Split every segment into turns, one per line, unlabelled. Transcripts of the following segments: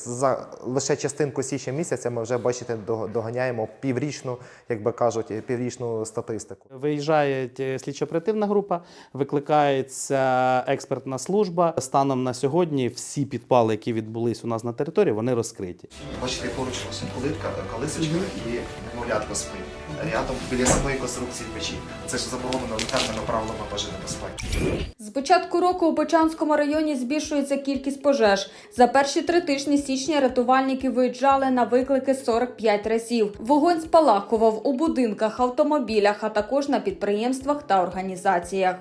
За лише частинку січня місяця ми вже бачите до- доганяємо піврічну, як би кажуть, піврічну статистику.
Виїжджає е, слідчо-оперативна група, викликається експертна служба. Станом на сьогодні всі підпали, які відбулись у нас на території, вони розкриті.
Бачите, поруч ось плитка, колисочка і немовлятко спить. Рядом біля самої конструкції печі. Це ж заборонено літальними правилами пожежної безпеки.
З початку року у Почанському районі збільшується кількість пожеж. За перші три тижні січня рятувальники виїжджали на виклики 45 разів. Вогонь спалахував у будинках, автомобілях, а також на підприємствах та організаціях.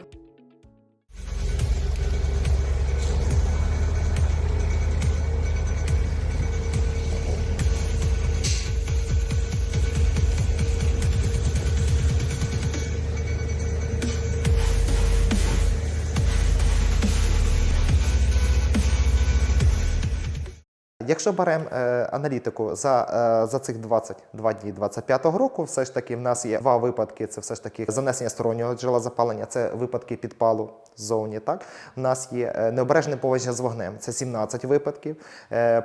Якщо беремо е, аналітику за, е, за цих 22 дні 25-го року, все ж таки в нас є два випадки. Це все ж таки занесення стороннього джерела запалення, це випадки підпалу ззовні. Так, у нас є е, необережне поводження з вогнем, це 17 випадків.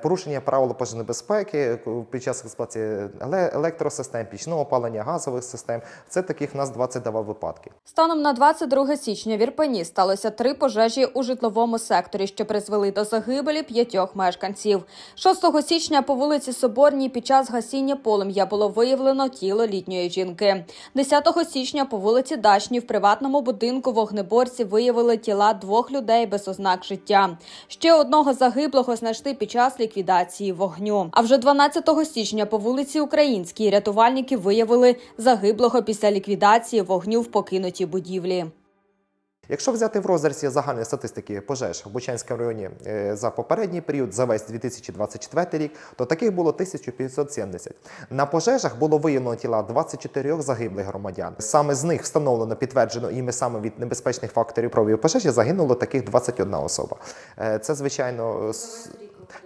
Порушення правил пожежної безпеки е, під час експлуатації електросистем, пічного опалення, газових систем. Це таких в нас 22 випадки.
Станом на 22 січня в Ірпені сталося три пожежі у житловому секторі, що призвели до загибелі п'ятьох мешканців. 6 січня по вулиці Соборній під час гасіння полум'я було виявлено тіло літньої жінки. 10 січня по вулиці Дачній в приватному будинку вогнеборці виявили тіла двох людей без ознак життя. Ще одного загиблого знайшли під час ліквідації вогню. А вже 12 січня по вулиці Українській рятувальники виявили загиблого після ліквідації вогню в покинутій будівлі.
Якщо взяти в розрізі загальної статистики пожеж в Бучанському районі е, за попередній період, за весь 2024 рік, то таких було 1570. На пожежах було виявлено тіла 24 загиблих громадян. Саме з них встановлено підтверджено іми саме від небезпечних факторів провів пожежі загинуло таких 21 особа. Е, Це звичайно.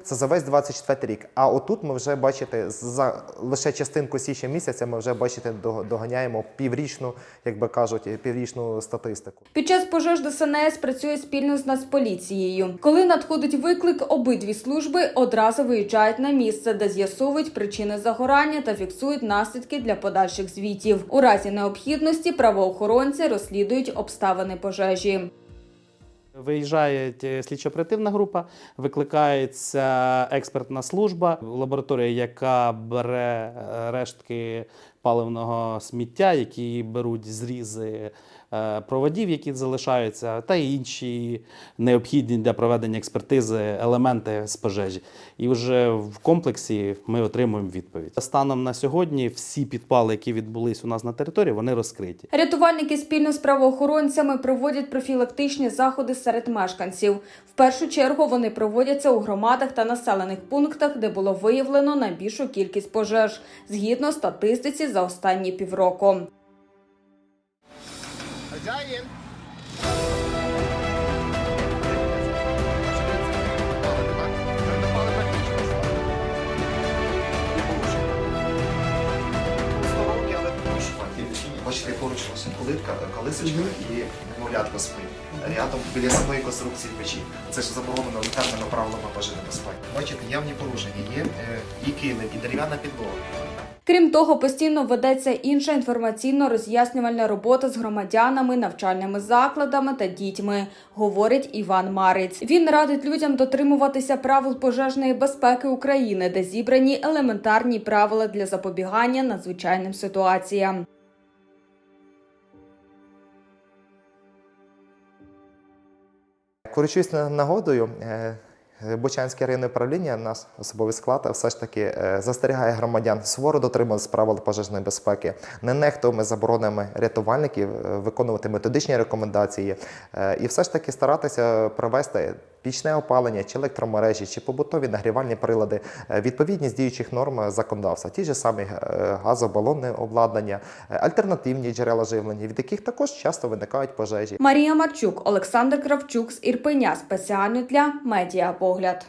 Це за весь 24 рік. А отут ми вже бачите, за лише частинку січня місяця ми вже бачите до- доганяємо піврічну, як би кажуть, піврічну статистику.
Під час пожеж ДСНС працює спільно з Нацполіцією. Коли надходить виклик, обидві служби одразу виїжджають на місце, де з'ясовують причини загорання та фіксують наслідки для подальших звітів. У разі необхідності правоохоронці розслідують обставини пожежі.
Виїжджає слідчо-оперативна група, викликається експертна служба, лабораторія, яка бере е, рештки паливного сміття, які беруть зрізи е, проводів, які залишаються, та й інші необхідні для проведення експертизи елементи з пожежі. І вже в комплексі ми отримуємо відповідь. Станом на сьогодні всі підпали, які відбулись у нас на території, вони розкриті.
Рятувальники спільно з правоохоронцями проводять профілактичні заходи серед мешканців. В першу чергу вони проводяться у громадах та населених пунктах, де було виявлено найбільшу кількість пожеж, згідно статистиці за останні півроку.
Хазяїн.
Плитка, колисочка і немовлятко спить. Рядом біля самої конструкції печі. Це ж заборонено літальними правилами пожежної безпеки. Бачите, явні порушення. Є е, і килим, і дерев'яна підлога.
Крім того, постійно ведеться інша інформаційно-роз'яснювальна робота з громадянами, навчальними закладами та дітьми, говорить Іван Мариць. Він радить людям дотримуватися правил пожежної безпеки України, де зібрані елементарні правила для запобігання надзвичайним ситуаціям.
Користуюсь на- нагодою. е, Бучанське районне управління, наш особовий склад, все ж таки е, застерігає громадян суворо дотримуватися правил пожежної безпеки, не нехтуємо заборонами рятувальників, е, виконувати методичні рекомендації і все ж таки старатися провести пічне опалення чи електромережі, чи побутові нагрівальні прилади, е, відповідність діючих норм законодавства, ті ж самі е, газобалонне обладнання, е, альтернативні джерела живлення, від яких також часто виникають пожежі.
Марія Марчук, Олександр Кравчук з Ірпеня спеціально для медіапогляд.